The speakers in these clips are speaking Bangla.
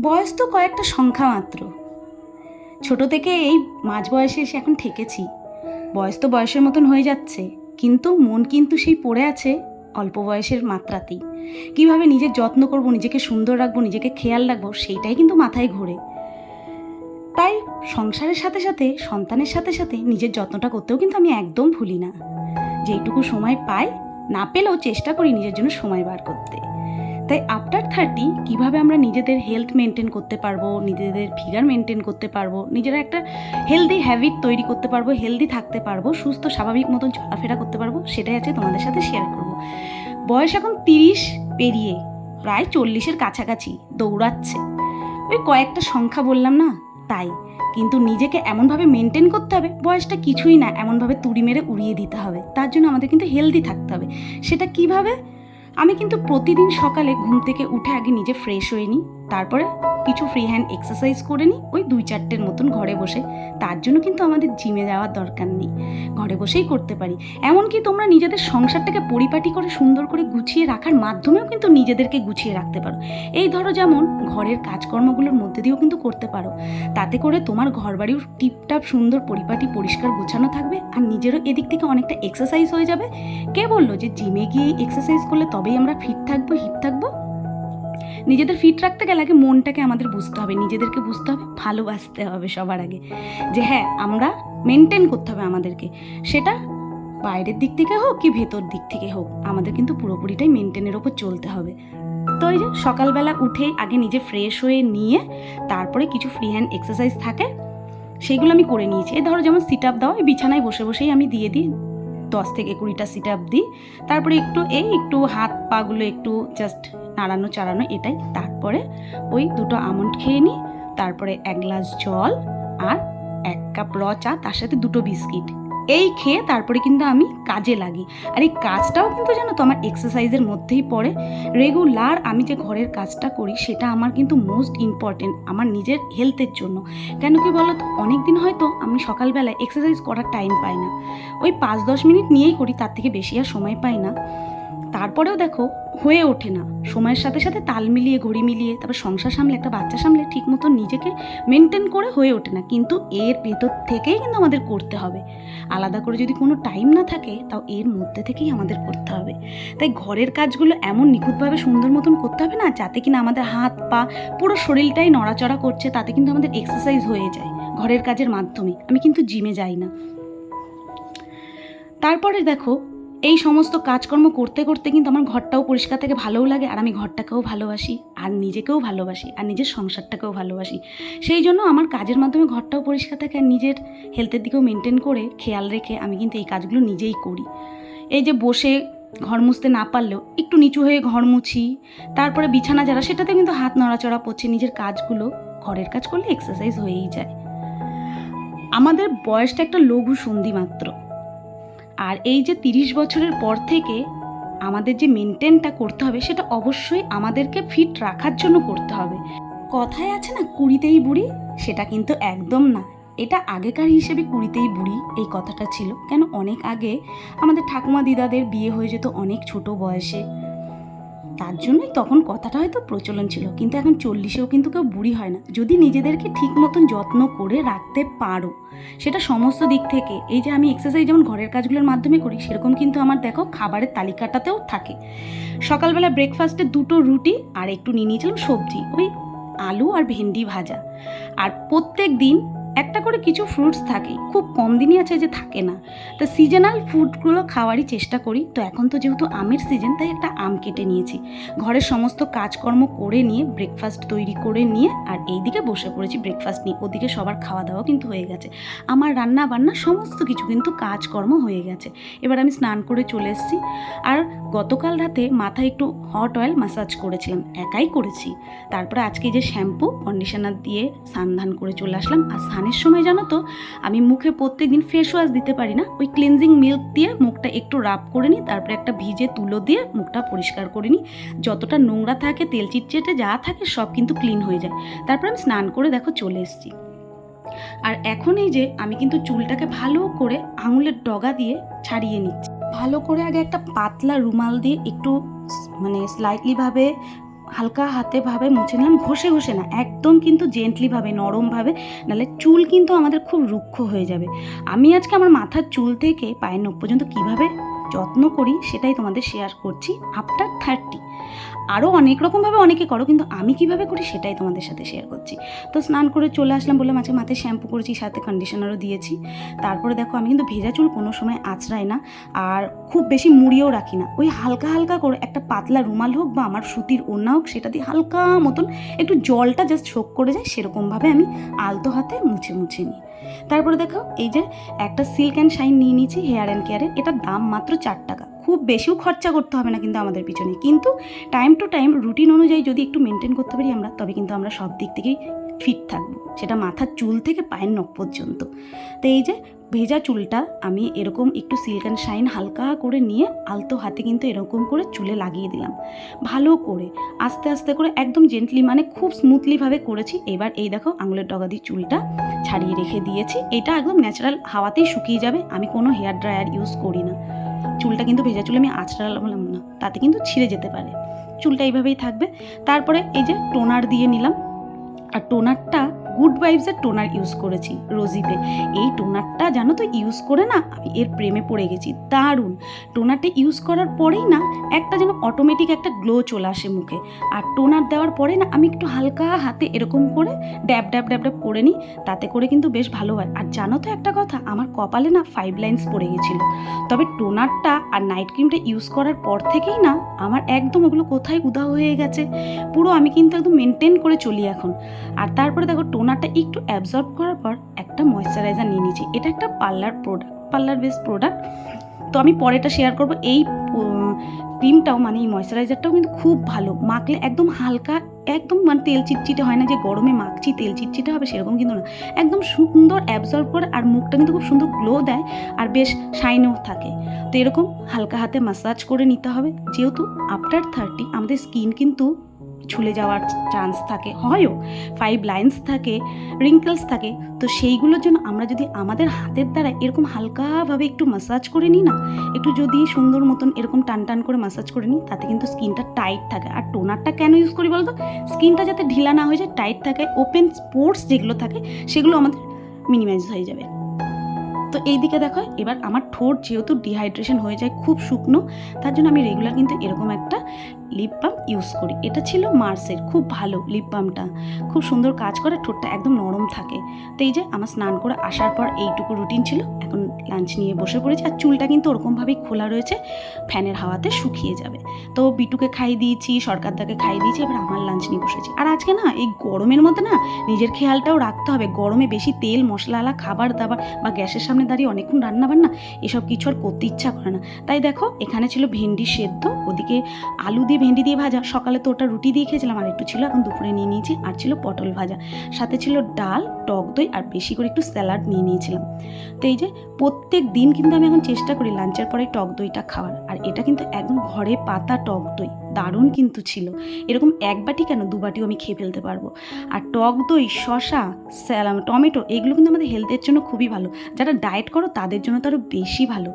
বয়স তো কয়েকটা সংখ্যা মাত্র। ছোট থেকে এই মাঝ বয়সে এসে এখন ঠেকেছি। বয়স তো বয়সের মতন হয়ে যাচ্ছে, কিন্তু মন কিন্তু সেই পড়ে আছে অল্প বয়সের মাত্রাতেই। কীভাবে নিজের যত্ন করব, নিজেকে সুন্দর রাখব, নিজেকে খেয়াল রাখব, সেইটাই কিন্তু মাথায় ঘোরে। তাই সংসারের সাথে সাথে, সন্তানের সাথে সাথে নিজের যত্নটা করতেও কিন্তু আমি একদম ভুলি না। যেইটুকু সময় পাই, না পেলেও চেষ্টা করি নিজের জন্য সময় বার করতে। তাই আফটার থার্টি কীভাবে আমরা নিজেদের হেলথ মেনটেন করতে পারব, নিজেদের ফিগার মেনটেন করতে পারব, নিজেরা একটা হেলদি হ্যাবিট তৈরি করতে পারব হেলদি থাকতে পারব, সুস্থ, স্বাভাবিক মতন চলাফেরা করতে পারব, সেটাই আছে তোমাদের সাথে শেয়ার করব। বয়স এখন তিরিশ পেরিয়ে প্রায় চল্লিশের কাছাকাছি দৌড়াচ্ছে। ওই কয়েকটা সংখ্যা বললাম না? তাই। কিন্তু নিজেকে এমনভাবে মেনটেন করতে হবে, বয়সটা কিছুই না, এমনভাবে তুড়ি মেরে উড়িয়ে দিতে হবে। তার জন্য আমাদের কিন্তু হেলদি থাকতে হবে। সেটা কীভাবে? আমি কিন্তু প্রতিদিন সকালে ঘুম থেকে উঠে আগে নিজে ফ্রেশ হয়ে নিই তারপরে কিছু ফ্রি হ্যান্ড এক্সারসাইজ করে নিই, ওই দুই চারটের মতন ঘরে বসে। তার জন্য কিন্তু আমাদের জিমে যাওয়ার দরকার নেই। ঘরে বসেই করতে পারি। এমনকি তোমরা নিজেদের সংসারটাকে পরিপাটি করে সুন্দর করে গুছিয়ে রাখার মাধ্যমেও কিন্তু নিজেদেরকে গুছিয়ে রাখতে পারো। এই ধরো যেমন ঘরের কাজকর্মগুলোর মধ্যে দিয়েও কিন্তু করতে পারো। তাতে করে তোমার ঘর ঘরবাড়িও টিপটাপ সুন্দর পরিপাটি, পরিষ্কার গোছানো থাকবে আর নিজেরও এদিক থেকে অনেকটা এক্সারসাইজ হয়ে যাবে। কে বলল যে জিমে গিয়ে এক্সারসাইজ করলে তবেই আমরা ফিট থাকব হিট থাকব? নিজেদের ফিট রাখতে গেলে আগে মনটাকে আমাদের বুঝতে হবে, নিজেদেরকে বুঝতে হবে, ভালোবাসতে হবে সবার আগে। যে হ্যাঁ আমরা মেনটেন করতে হবে আমাদেরকে। সেটা বাইরের দিক থেকে হোক কি ভেতর দিক থেকে হোক, আমাদের কিন্তু পুরোপুরিটাই মেনটেনের ওপর চলতে হবে। তো ওই যে সকালবেলা উঠেই আগে নিজে ফ্রেশ হয়ে নিয়ে তারপরে কিছু ফ্রি হ্যান্ড এক্সারসাইজ থাকে সেইগুলো আমি করে নিয়েছি। এই ধরো যেমন সিট আপ দাও বিছানায় বসে বসেই আমি দিয়ে দিই। দশ থেকে কুড়িটা সিট আপ দিই। তারপরে একটু এই একটু হাত পাগুলো একটু জাস্ট নাড়ানো চাড়ানো এটাই। তারপরে ওই দুটো আমন্ড খেয়ে নিই। তারপরে এক গ্লাস জল আর এক কাপ র চা, তার সাথে দুটো বিস্কিট এই খেয়ে তারপরে কিন্তু আমি কাজে লাগি। আর এই কাজটাও কিন্তু জানো তো আমার এক্সারসাইজের মধ্যেই পড়ে। রেগুলার আমি যে ঘরের কাজটা করি, সেটা আমার কিন্তু মোস্ট ইম্পর্টেন্ট আমার নিজের হেলথের জন্য। কেন কি বলো তো অনেক দিন হয়তো আমি সকালবেলায় এক্সারসাইজ করার টাইম পাই না। ওই পাঁচ দশ মিনিট নিয়েই করি, তার থেকে বেশি আর সময় পাই না। তারপরেও দেখো হয়ে ওঠে না। সময়ের সাথে সাথে তাল মিলিয়ে, ঘড়ি মিলিয়ে, তারপর সংসার সামলে, একটা বাচ্চা সামলে ঠিক মতো নিজেকে মেনটেন করে হয়ে ওঠে না। কিন্তু এর ভেতর থেকেই কিন্তু আমাদের করতে হবে। আলাদা করে যদি কোনো টাইম না থাকে, তাও এর মধ্যে থেকেই আমাদের করতে হবে। তাই ঘরের কাজগুলো এমন নিখুঁতভাবে সুন্দর মতন করতে হবে না, যাতে কিনা আমাদের হাত, পা পুরো শরীরটাই নড়াচড়া করছে, তাতে কিন্তু আমাদের এক্সারসাইজ হয়ে যায় ঘরের কাজের মাধ্যমে। আমি কিন্তু জিমে যাই না। তারপরে দেখো এই সমস্ত কাজকর্ম করতে করতে কিন্তু আমার ঘরটাও পরিষ্কার থেকে, ভালোও লাগে, আর আমি ঘরটাকেও ভালোবাসি, আর নিজেকেও ভালোবাসি, আর নিজের সংসারটাকেও ভালোবাসি। সেই জন্য আমার কাজের মাধ্যমে ঘরটাও পরিষ্কার থাকে, আর নিজের হেলথের দিকেও মেনটেন করে খেয়াল রেখে আমি কিন্তু এই কাজগুলো নিজেই করি। এই যে বসে ঘর মুছতে না পারলেও একটু নিচু হয়ে ঘর মুছি, তারপরে বিছানা যারা সেটাতে কিন্তু হাত নড়াচড়া পড়ছে নিজের কাজগুলো, ঘরের কাজ করলে এক্সারসাইজ হয়েই যায়। আমাদের বয়সটা একটা লঘু সন্ধি মাত্র। আর এই যে তিরিশ বছরের পর থেকে আমাদের যে মেনটেনটা করতে হবে, সেটা অবশ্যই আমাদেরকে ফিট রাখার জন্য করতে হবে। কথায় আছে না, কুড়িতেই বুড়ি, সেটা কিন্তু একদম না। এটা আগেকার হিসেবে কুড়িতেই বুড়ি, এই কথাটা ছিল। কেন, অনেক আগে আমাদের ঠাকুমা দিদাদের বিয়ে হয়ে যেত অনেক ছোট বয়সে। তার জন্যই তখন কথাটা হয়তো প্রচলন ছিল, কিন্তু এখন চল্লিশেও কিন্তু কেউ বুড়ি হয় না। যদি নিজেদেরকে ঠিক মতন যত্ন করে রাখতে পারো, সেটা সমস্ত দিক থেকে। এই যে আমি এক্সারসাইজ যেমন ঘরের কাজগুলোর মাধ্যমে করি, সেরকম কিন্তু আমার দেখো খাবারের তালিকাটাতেও থাকে। সকালবেলা ব্রেকফাস্টে দুটো রুটি আর একটু নিয়ে নিয়েছিলাম সবজি, ওই আলু আর ভেন্ডি ভাজা। আর প্রত্যেক দিন একটা করে কিছু ফ্রুটস থাকে, খুব কম দিনই আছে যে থাকে না। তো সিজনাল ফুডগুলো খাওয়ারই চেষ্টা করি। তো এখন তো যেহেতু আমের সিজন তাই একটা আম কেটে নিয়েছি। ঘরের সমস্ত কাজকর্ম করে নিয়ে ব্রেকফাস্ট তৈরি করে নিয়ে, আর এইদিকে বসে পড়েছি ব্রেকফাস্ট নিয়ে। ওদিকে সবার খাওয়া দাওয়া কিন্তু হয়ে গেছে। আমার রান্না বান্না সমস্ত কিছু কিন্তু কাজকর্ম হয়ে গেছে। এবার আমি স্নান করে চলে এসেছি। আর গতকাল রাতে মাথায় একটু হট অয়েল ম্যাসাজ করেছিলাম, একাই করেছি। তারপরে আজকে যে শ্যাম্পু কন্ডিশনার দিয়ে স্নান ধান করে চলে আসলাম। আর স্নানের সময় জানো তো, আমি মুখে প্রত্যেক দিন ফেস ওয়াশ দিতে পারি না। ওই ক্লিনজিং মিল্ক দিয়ে মুখটা একটু রাব করে নিই, তারপরে একটা ভিজে তুলো দিয়ে মুখটা পরিষ্কার করে নিই। যতটা নোংরা থাকে, তেল চিটচেটে যা থাকে সব কিন্তু ক্লিন হয়ে যায়। তারপর আমি স্নান করে দেখো চলে এসেছি। আর এখন এই যে আমি কিন্তু চুলটাকে ভালো করে আঙুলের ডগা দিয়ে ছাড়িয়ে নিচ্ছি। ভালো করে আগে একটা পাতলা রুমাল দিয়ে একটু মানে স্লাইটলিভাবে হালকা হাতে ভাবে মুছে নিলাম, ঘষে ঘষে না, একদম কিন্তু জেন্টলিভাবে নরমভাবে নাহলে চুল কিন্তু আমাদের খুব রুক্ষ হয়ে যাবে। আমি আজকে আমার মাথার চুল থেকে পায়ের নখ পর্যন্ত কীভাবে যত্ন করি সেটাই তোমাদের শেয়ার করছি আফটার থার্টি আরও অনেক রকমভাবে অনেকে করো, কিন্তু আমি কীভাবে করি সেটাই তোমাদের সাথে শেয়ার করছি। তো স্নান করে চলে আসলাম, বললাম আজকে মাথায় শ্যাম্পু করেছি, সাথে কন্ডিশনারও দিয়েছি। তারপরে দেখো, আমি কিন্তু ভেজা চুল কোনো সময় আঁচড়াই না, আর খুব বেশি মুড়িয়েও রাখি না। ওই হালকা হালকা করে একটা পাতলা রুমাল হোক বা আমার সুতির ওড়না হোক, সেটা দিয়ে হালকা মতন একটু জলটা জাস্ট শোক করে যায়, সেরকমভাবে আমি আলতো হাতে মুছে মুছে নিই। তারপরে দেখো, এই যে একটা সিল্ক অ্যান্ড শাইন নিয়ে নিয়েছি হেয়ার অ্যান্ড কেয়ারের এটার দাম মাত্র চার খুব বেশিও খরচা করতে হবে না কিন্তু আমাদের পিছনে। কিন্তু টাইম টু টাইম রুটিন অনুযায়ী যদি একটু মেনটেন করতে পারি আমরা, তবে কিন্তু আমরা সব দিক থেকেই ফিট থাকব। সেটা মাথার চুল থেকে পায়ের নখ পর্যন্ত। তো এই যে ভেজা চুলটা আমি এরকম একটু সিল্ক অ্যান্ড শাইন হালকা করে নিয়ে আলতো হাতে কিন্তু এরকম করে চুলে লাগিয়ে দিলাম। ভালো করে আস্তে আস্তে করে একদম জেন্টলি মানে খুব স্মুথলিভাবে করেছি। এবার এই দেখো আঙুলের ডগা দিয়ে চুলটা ছাড়িয়ে রেখে দিয়েছি। এটা একদম ন্যাচারাল হাওয়াতেই শুকিয়ে যাবে। আমি কোনো হেয়ার ড্রায়ার ইউজ করি না। চুলটা কিন্তু ভেজা চুল, আমি আঁচড়ালাম না, তাতে কিন্তু ছিঁড়ে যেতে পারে। চুলটা এইভাবেই থাকবে। তারপরে এই যে টোনার দিয়ে নিলাম। আর টোনারটা গুড ভাইবসের টোনার ইউজ করেছি রোজিপে এই টোনারটা জানো তো ইউজ করে না আমি এর প্রেমে পড়ে গেছি। দারুণ। টোনারটা ইউজ করার পরেই না একটা যেন অটোমেটিক একটা গ্লো চলে আসে মুখে। আর টোনার দেওয়ার পরে না আমি একটু হালকা হাতে এরকম করে ড্যাব ড্যাব ড্যাব ড্যাব করে নিই, তাতে করে কিন্তু বেশ ভালো হয়। আর জানো তো একটা কথা, আমার কপালে না ফাইভ লাইন্স পড়ে গেছিল। তবে টোনারটা আর নাইট ক্রিমটা ইউজ করার পর থেকেই না আমার একদম ওগুলো কোথায় উদাও হয়ে গেছে। পুরো আমি কিন্তু একদম মেনটেন করে চলি এখন। আর তারপরে দেখো টোনারটা একটু অ্যাবজর্ব করার পর একটা ময়শ্চারাইজার নিয়ে নিয়েছি। এটা একটা parlour product parlour base product তো আমি পরেটা শেয়ার করব। এই ক্রিমটাও মানে এই ময়শ্চারাইজারটাও কিন্তু খুব ভালো। মাখলে একদম হালকা, একদম মানে তেল চিটচিটে হয় না যে গরমে মাখছি, তেল চিটচিটে হবে সেরকম কিন্তু না। একদম সুন্দর অ্যাবজর্ব করে আর মুখটা কিন্তু খুব সুন্দর গ্লো দেয় আর বেশ শাইনও থাকে। তো এরকম হালকা হাতে মাসাজ করে নিতে হবে। যেহেতু আফটার থার্টি আমাদের স্কিন কিন্তু ছুলে যাওয়ার চান্স থাকে। হয়ও ফাইভ লাইন্স থাকে রিঙ্কেলস থাকে। তো সেইগুলোর জন্য আমরা যদি আমাদের হাতের দ্বারা এরকম হালকাভাবে একটু মাসাজ করে নিই না, একটু যদি সুন্দর মতন এরকম টান টান করে মাসাজ করে নিই, তাতে কিন্তু স্কিনটা টাইট থাকে। আর টোনারটা কেন ইউজ করি বলতো? স্কিনটা যাতে ঢিলা না হয়ে যায় টাইট থাকে ওপেন স্পোর্টস যেগুলো থাকে, সেগুলো আমাদের মিনিমাইজ হয়ে যাবে। তো এই দিকে দেখো, এবার আমার ঠোঁট যেহেতু ডিহাইড্রেশন হয়ে যায় খুব শুকনো, তার জন্য আমি রেগুলার কিন্তু এরকম একটা লিপ বাম ইউজ করি। এটা ছিল মার্সের খুব ভালো লিপ বামটা খুব সুন্দর কাজ করে, ঠোঁটটা একদম নরম থাকে। তো এই যে আমার স্নান করে আসার পর এইটুকু রুটিন ছিল, এখন লাঞ্চ নিয়ে বসে পড়েছি আর চুলটা কিন্তু ওরকমভাবেই খোলা রয়েছে, ফ্যানের হাওয়াতে শুকিয়ে যাবে। তো বিটুকে খাই দিয়েছি, সরকারদাকে খাই দিয়েছি, এবার আমার লাঞ্চ নিয়ে বসেছি। আর আজকে না, এই গরমের মধ্যে না, নিজের খেয়ালটাও রাখতে হবে। গরমে বেশি তেল মশলাওয়ালা খাবার দাবার বা গ্যাসের সামনে দাঁড়িয়ে অনেকক্ষণ রান্না বান্না এসব কিছু আর করতে ইচ্ছা করে না। তাই দেখো, এখানে ছিল ভেন্ডি সেদ্ধ, ওদিকে আলু দিয়ে ভেন্ডি দিয়ে ভাজা। সকালে তো ওটা রুটি দিয়ে খেয়েছিলাম, আর একটু ছিল এখন দুপুরে নিয়ে নিয়েছি, আর ছিল পটল ভাজা। সাথে ছিল ডাল, টক দই, আর বেশি করে একটু স্যালাড নিয়ে নিয়েছিলাম। তো এই যে প্রত্যেক দিন কিন্তু আমি এখন চেষ্টা করি লাঞ্চের পরে টক দইটা খাওয়ার, আর এটা কিন্তু একদম ঘরে পাতা টক দই। দারুণ কিন্তু ছিল। এরকম এক বাটি কেন? দু বাটিও আমি খেয়ে ফেলতে পারব। আর টক দই শশা স্যালাম, টমেটো এগুলো কিন্তু আমাদের হেলথের জন্য খুবই ভালো। যারা ডায়েট করো, তাদের জন্য তো আরও বেশি ভালো।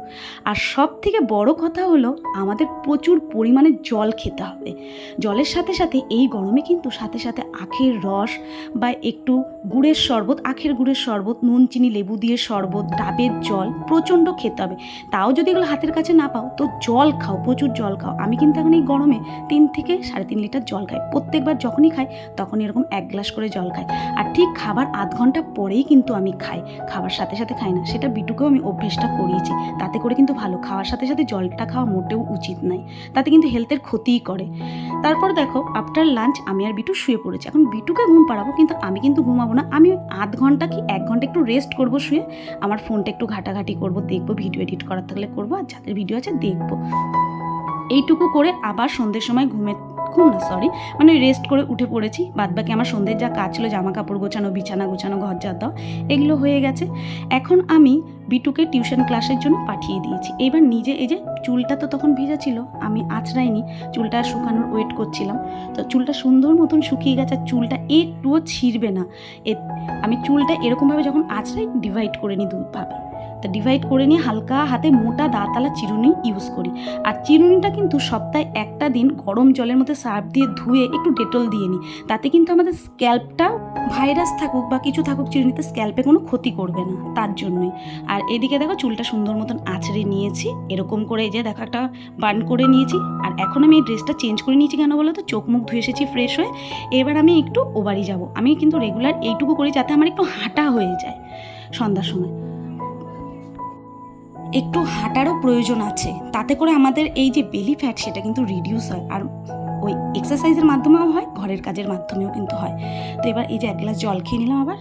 আর সব থেকে বড় কথা হলো, আমাদের প্রচুর পরিমাণে জল খেতে হবে। জলের সাথে সাথে এই গরমে কিন্তু সাথে সাথে আখের রস বা একটু গুড়ের শরবত, আখের গুড়ের শরবত, নুন, চিনি, লেবু দিয়ে শরবত, ডাবের জল প্রচণ্ড খেতে হবে। তাও যদি এগুলো হাতের কাছে না পাও, তো জল খাও, প্রচুর জল খাও। আমি কিন্তু এখন এই গরমে তিন থেকে সাড়ে তিন লিটার জল খাই প্রত্যেকবার যখনই খাই তখন এরকম এক গ্লাস করে জল খাই আর ঠিক খাবার আধ ঘণ্টা পরেই কিন্তু আমি খাই। খাবার সাথে সাথে খাই না, সেটা বিটুকেও আমি অভ্যেসটা করিয়েছি। তাতে করে কিন্তু ভালো, খাওয়ার সাথে সাথে জলটা খাওয়া মোটেও উচিত নয় তাতে কিন্তু হেলথের ক্ষতিই করে। তারপর দেখো আফটার লাঞ্চ আমি আর বিটু শুয়ে পড়েছি। এখন বিটুকে ঘুম পাড়াবো, কিন্তু আমি কিন্তু ঘুমাবো না। আমি আধ ঘণ্টা কি এক ঘণ্টা একটু রেস্ট করব শুয়ে? আমার ফোনটা একটু ঘাটাঘাটি করব, দেখব ভিডিও এডিট করার থাকলে করব, আর যাদের ভিডিও আছে দেখব। এইটুকু করে আবার সন্ধ্যের সময় ঘুমে ঘুম না সরি মানে রেস্ট করে উঠে পড়েছি। বাদবাকি আমার সন্ধ্যের যা কাজ ছিল জামা কাপড় গোছানো, বিছানা গোছানো, ঘর যা দাও এগুলো হয়ে গেছে। এখন আমি বিটুকে টিউশন ক্লাসের জন্য পাঠিয়ে দিয়েছি। এবার নিজে এই যে চুলটা তো তখন ভেজা ছিল, আমি আঁচড়াইনি, চুলটা শুকানোর ওয়েট করছিলাম। তো চুলটা সুন্দর মতন শুকিয়ে গেছে, আর চুলটা একটুও ছিঁড়বে না। আমি চুলটা এরকমভাবে যখন আঁচড়াই ডিভাইড করে নিই দুভাবে। তো ডিভাইড করে নিয়ে হালকা হাতে মোটা দাঁতালা চিরুনি ইউজ করি। আর চিরুনিটা কিন্তু সপ্তাহে একটা দিন গরম জলের মধ্যে সার্ফ দিয়ে ধুয়ে একটু ডেটল দিয়ে নিই। তাতে কিন্তু আমাদের স্ক্যাল্পটা ভাইরাস থাকুক বা কিছু থাকুক চিরুনিতে স্ক্যাল্পে কোনো ক্ষতি করবে না, তার জন্যই। আর এদিকে দেখো চুলটা সুন্দর মতন আছড়ে নিয়েছি, এরকম করে এই যে দেখো একটা বার্ন করে নিয়েছি। আর এখন আমি এই ড্রেসটা চেঞ্জ করে নিয়েছি কেন বলো তো? চোখ মুখ ধুয়ে এসেছি ফ্রেশ হয়ে। এবার আমি একটু ও বাড়ি যাব। আমি কিন্তু রেগুলার এইটুকু করি যাতে আমার একটু হাঁটা হয়ে যায় সন্ধ্যার সময়। একটু হাঁটারও প্রয়োজন আছে। তাতে করে আমাদের এই যে বেলি ফ্যাট সেটা কিন্তু রিডিউস হয়। আর ওই এক্সারসাইজের মাধ্যমেও হয়, ঘরের কাজের মাধ্যমেও কিন্তু হয়। তো এবার এই যে এক গ্লাস জল খেয়ে নিলাম আবার।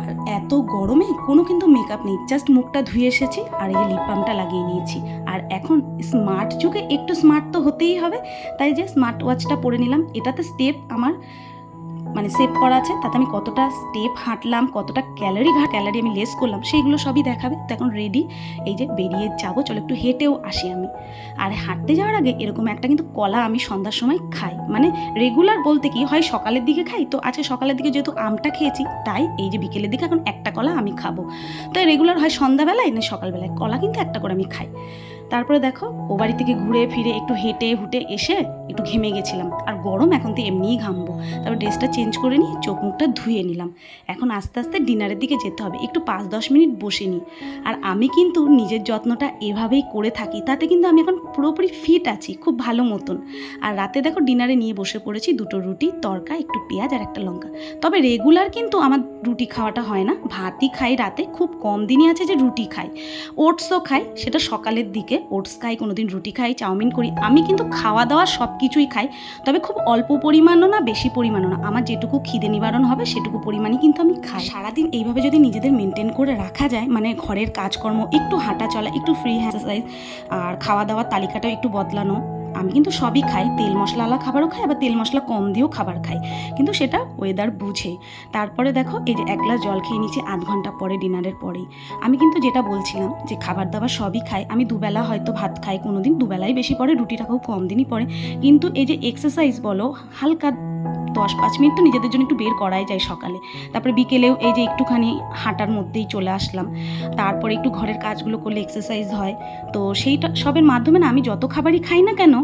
আর এত গরমে কোনো কিন্তু মেকআপ নেই। জাস্ট মুখটা ধুয়ে এসেছি আর এই লিপ বামটা লাগিয়ে নিয়েছি। আর এখন স্মার্ট যুগে একটু স্মার্ট তো হতেই হবে। তাই যে স্মার্ট ওয়াচটা পরে নিলাম। এটাতে স্টেপ আমার মানে সেভ করা আছে, তাতে আমি কতটা স্টেপ হাঁটলাম, কতটা ক্যালারি ঘাট ক্যালারি আমি লেস করলাম, সেইগুলো সবই দেখাবে। তো এখন রেডি এই যে বেরিয়ে যাব, চলো একটু হেঁটেও আসি আমি। আর হাঁটতে যাওয়ার আগে এরকম একটা কিন্তু কলা আমি সন্ধ্যার সময় খাই। মানে রেগুলার বলতে কি, হয় সকালের দিকে খাই, তো আজকে সকালের দিকে যেহেতু আমটা খেয়েছি, তাই এই যে বিকেলের দিকে এখন একটা কলা আমি খাব। তো রেগুলার হয় সন্ধ্যাবেলায় না সকালবেলায়? কলা কিন্তু একটা করে আমি খাই। তারপরে দেখো, ও বাড়ি থেকে ঘুরে ফিরে একটু হেঁটে হুটে এসে একটু ঘেমে গেছিলাম। আর গরম, এখন তো এমনিই ঘামবো। তারপর ড্রেসটা চেঞ্জ করে নিই চোখ মুখটা ধুয়ে নিলাম। এখন আস্তে আস্তে ডিনারের দিকে যেতে হবে। একটু পাঁচ দশ মিনিট বসে নিই। আর আমি কিন্তু নিজের যত্নটা এভাবেই করে থাকি, তাতে কিন্তু আমি এখন পুরোপুরি ফিট আছি, খুব ভালো মতন। আর রাতে দেখো ডিনারে নিয়ে বসে পড়েছি দুটো রুটি, তরকা, একটু পেঁয়াজ আর একটা লঙ্কা। তবে রেগুলার কিন্তু আমার রুটি খাওয়াটা হয় না। ভাতই খাই রাতে, খুব কম দিনই আছে যে রুটি খাই। ওটসও খাই, সেটা সকালের দিকে ওটস খাই কোনো দিন রুটি খাই, চাউমিন করি। আমি কিন্তু খাওয়া দাওয়া সব কিছুই খাই, তবে খুব অল্প পরিমাণও না, বেশি পরিমাণও না। আমার যেটুকু খিদে নিবারণ হবে, সেটুকু পরিমাণই কিন্তু আমি খাই। সারাদিন এইভাবে যদি নিজেদের মেনটেন করে রাখা যায় মানে ঘরের কাজকর্ম, একটু হাঁটা চলা, একটু ফ্রি এক্সারসাইজ আর খাওয়া দাওয়ার তালিকাটাও একটু বদলানো আমি কিন্তু সবই খাই, তেল মশলাওয়ালা খাবারও খাই, আবার তেল মশলা কম দিয়েও খাবার খাই। কিন্তু সেটা ওয়েদার বুঝে। তারপরে দেখো, এই যে এক গ্লাস জল খেয়ে নিচ্ছি আধ ঘণ্টা পরে ডিনারের পরেই। আমি কিন্তু যেটা বলছিলাম যে খাবার দাবার সবই খাই, আমি দুবেলা হয়তো ভাত খাই কোনো দিন দুবেলাই বেশি পড়ে রুটিটা খুব কম দিনই পড়ে কিন্তু এই যে এক্সারসাইজ বলো, হালকা দশ পাঁচ মিনিট তো নিজেদের জন্য একটু বের করাই যায় সকালে। তারপরে বিকেলেও এই যে একটুখানি হাঁটার মধ্যেই চলে আসলাম। তারপরে একটু ঘরের কাজগুলো করলে এক্সারসাইজ হয়। তো সেইটা সবের মাধ্যমে না, আমি যত খাবারই খাই না কেন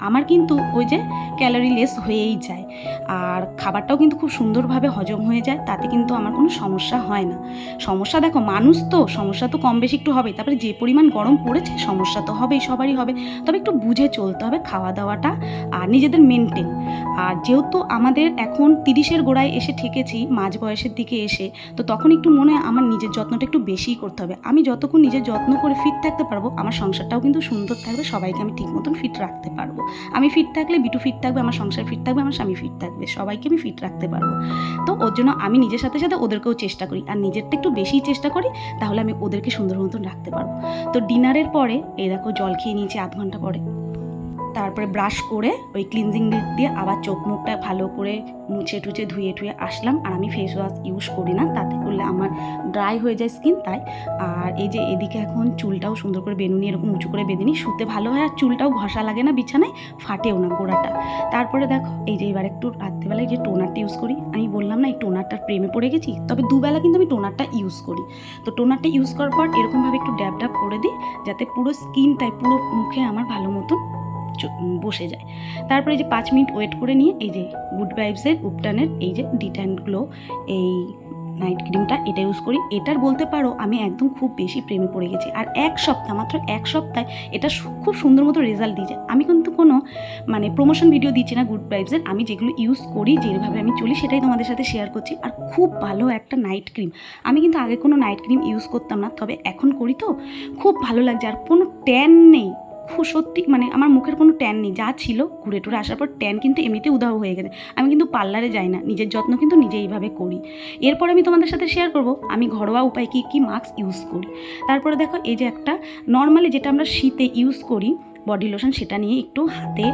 আমার কিন্তু ওই যে ক্যালোরি লেস হয়েই যায়। আর খাবারটাও কিন্তু খুব সুন্দরভাবে হজম হয়ে যায়, তাতে কিন্তু আমার কোনো সমস্যা হয় না। সমস্যা দেখো, মানুষ তো, সমস্যা তো কম বেশি একটু হবেই। তারপরে যে পরিমাণ গরম পড়েছে, সমস্যা তো হবেই, সবারই হবে। তবে একটু বুঝে চলতে হবে খাওয়া দাওয়াটা আর নিজেদের মেনটেন আর যেহেতু আমাদের এখন তিরিশের গোড়ায় এসে ঠেকেছি, মাঝ বয়সের দিকে এসে, তো তখন একটু মনে হয় আমার নিজের যত্নটা একটু বেশিই করতে হবে। আমি যতক্ষণ নিজের যত্ন করে ফিট থাকতে পারব, আমার সংসারটাও কিন্তু সুন্দর থাকবে, সবাইকে আমি ঠিক মতন ফিট রাখতে পারব। আমি ফিট থাকলে বিটু ফিট থাকবে, আমার সংসার ফিট থাকবে, আমার স্বামী ফিট থাকবে, সবাইকে আমি ফিট রাখতে পারব। তো ওর জন্য আমি নিজের সাথে সাথে ওদেরকেও চেষ্টা করি, আর নিজেরটা একটু বেশি চেষ্টা করি, তাহলে আমি ওদেরকে সুন্দর মতন রাখতে পারব। তো ডিনারের পরে, এই দেখো জল খেয়ে নিয়েছি আধ ঘণ্টা পরে। তারপরে ব্রাশ করে ওই ক্লিনজিং দিয়ে আবার চোখ মুখটা ভালো করে মুছে টুছে ধুয়ে টুয়ে আসলাম। আর আমি ফেস ওয়াশ ইউজ করি না, তাতে করলে আমার ড্রাই হয়ে যায় স্কিন তাই। আর এই যে এদিকে এখন চুলটাও সুন্দর করে বেনুনি এরকম উঁচু করে বেঁধে নিই শুতে ভালো হয় আর চুলটাও ঘষা লাগে না, বিছানায় ফাটেও না গোড়াটা। তারপরে দেখো, এই যে এবার একটু রাত্রেবেলায় যে টোনারটা ইউজ করি, আমি বললাম না এই টোনারটার প্রেমে পড়ে গেছি, তবে দুবেলা কিন্তু আমি টোনারটা ইউজ করি। তো টোনারটা ইউজ করার পর এরকমভাবে একটু ড্যাব ড্যাব করে দিই, যাতে পুরো স্কিনটায় পুরো মুখে আমার ভালো মতন বসে যায়। তারপরে যে পাঁচ মিনিট ওয়েট করে নিয়ে এই যে গুড ভাইবসের উপটানের এই যে ডিট্যান্ড গ্লো এই নাইট ক্রিমটা এটা ইউজ করি। এটার বলতে পারো আমি একদম খুব বেশি প্রেমে পড়ে গেছি। আর এক সপ্তাহ, মাত্র এক সপ্তাহে এটা খুব সুন্দর মতো রেজাল্ট দিয়েছে। আমি কিন্তু কোনো মানে প্রমোশন ভিডিও দিচ্ছি না গুড ভাইবসের আমি যেগুলো ইউজ করি, যেভাবে আমি চলি সেটাই তোমাদের সাথে শেয়ার করছি। আর খুব ভালো একটা নাইট ক্রিম আমি কিন্তু আগে কোনো নাইট ক্রিম ইউজ করতাম না। তবে এখন করি তো। খুব ভালো লাগছে। আর কোনো ট্যান নেই। সত্যি মানে আমার মুখের কোনো ট্যান নেই। যা ছিল ঘুরে টুরে আসার পর ট্যান কিন্তু এমনিতে উধাও হয়ে গেছে। আমি কিন্তু পার্লারে যাই না, নিজের যত্ন কিন্তু নিজে এইভাবে করি। এরপর আমি তোমাদের সাথে শেয়ার করব, আমি ঘরোয়া উপায় কী কী মাস্ক ইউজ করি। তারপরে দেখো, এই যে একটা নর্মালি যেটা আমরা শীতে ইউজ করি বডি লোশন সেটা নিয়ে একটু হাতে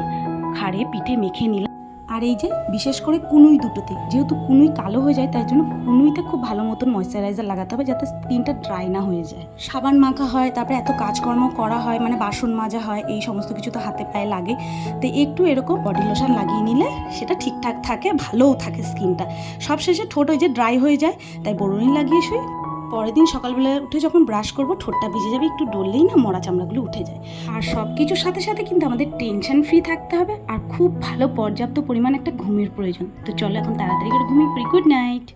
খাড়ে পিঠে মেখে নিলাম। আর এই যে বিশেষ করে কুনুই দুটোতে, যেহেতু কুনুই কালো হয়ে যায়, তাই জন্য কুনুইতে খুব ভালো মতন ময়শ্চারাইজার লাগাতে হবে যাতে স্কিনটা ড্রাই না হয়ে যায়। সাবান মাখা হয়, তারপরে এত কাজকর্ম করা হয় মানে বাসন মাজা হয়, এই সমস্ত কিছু তো হাতে পায়ে লাগে। তো একটু এরকম বডি লোশন লাগিয়ে নিলে সেটা ঠিকঠাক থাকে, ভালোও থাকে স্কিনটা সবশেষে ঠোঁট ওই যে ড্রাই হয়ে যায়, তাই বরুণি লাগিয়ে শুই। পরের দিন সকালবেলা উঠে যখন ব্রাশ করব, ঠোঁটটা ভিজে যাবে, একটু ডললেই না মরা চামড়াগুলো উঠে যায়। আর সব কিছুর সাথে সাথে কিন্তু আমাদের টেনশন ফ্রি থাকতে হবে, আর খুব ভালো পর্যাপ্ত পরিমাণ একটা ঘুমের প্রয়োজন। তো চলো এখন তাড়াতাড়ি করে ঘুমিয়ে পড়ি গুড নাইট